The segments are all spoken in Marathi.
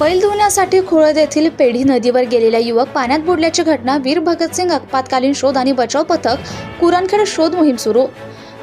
बैल धुण्यासाठी खुळद येथील पेढी नदीवर गेलेला युवक पाण्यात बुडल्याची घटना वीर भगतसिंग आपत्कालीन शोध आणि बचाव पथक कुरणखेड शोध मोहीम सुरू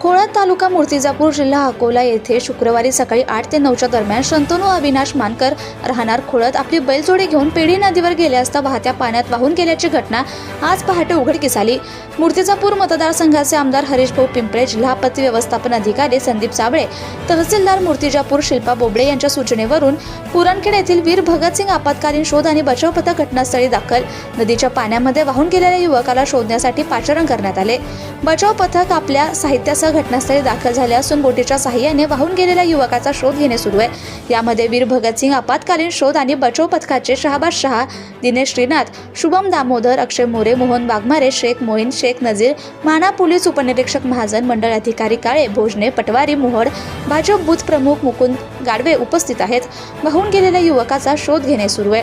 खोळद तालुका मूर्तिजापूर जिल्हा अकोला येथे शुक्रवारी सकाळी आठ ते नऊच्या दरम्यान शंतनू अविनाश मानकर राहणार खोळत आपली बैलजोडी घेऊन पेढी नदीवर गेले असता वाहत्या पाण्यात वाहून गेल्याची घटना आज पहाटे उघडकीस आली. मूर्तिजापूर मतदारसंघाचे आमदार हरीश भाऊ पिंपळे जिल्हा आपत्ती व्यवस्थापन अधिकारी संदीप साबळे तहसीलदार मूर्तिजापूर शिल्पा बोबडे यांच्या सूचनेवरून पुरणखेड येथील वीर भगतसिंग आपत्कालीन शोध आणि बचाव पथक घटनास्थळी दाखल. नदीच्या पाण्यामध्ये वाहून गेलेल्या युवकाला शोधण्यासाठी पाचारण करण्यात आले. बचाव पथक आपल्या साहित्यासह घटनास्थळी दाखल झाले असून बोटीच्या सहाय्याने वाहून गेलेल्या युवकाचा शोध घेणे सुरू आहे. यामध्ये वीर भगतसिंग आपत्कालीन शोध आणि बचाव पथकाचे शहाबाज शहा दिनेश श्रीनाथ शुभम दामोदर अक्षय मोरे मोहन वाघमारे शेख मोईन शेख नजीर माना पोलीस उपनिरीक्षक महाजन मंडळ अधिकारी काळे भोजने पटवारी मोहड भाजप बूथ प्रमुख मुकुंद गाडवे उपस्थित आहेत. वाहून गेलेल्या युवकाचा शोध घेणे सुरू आहे.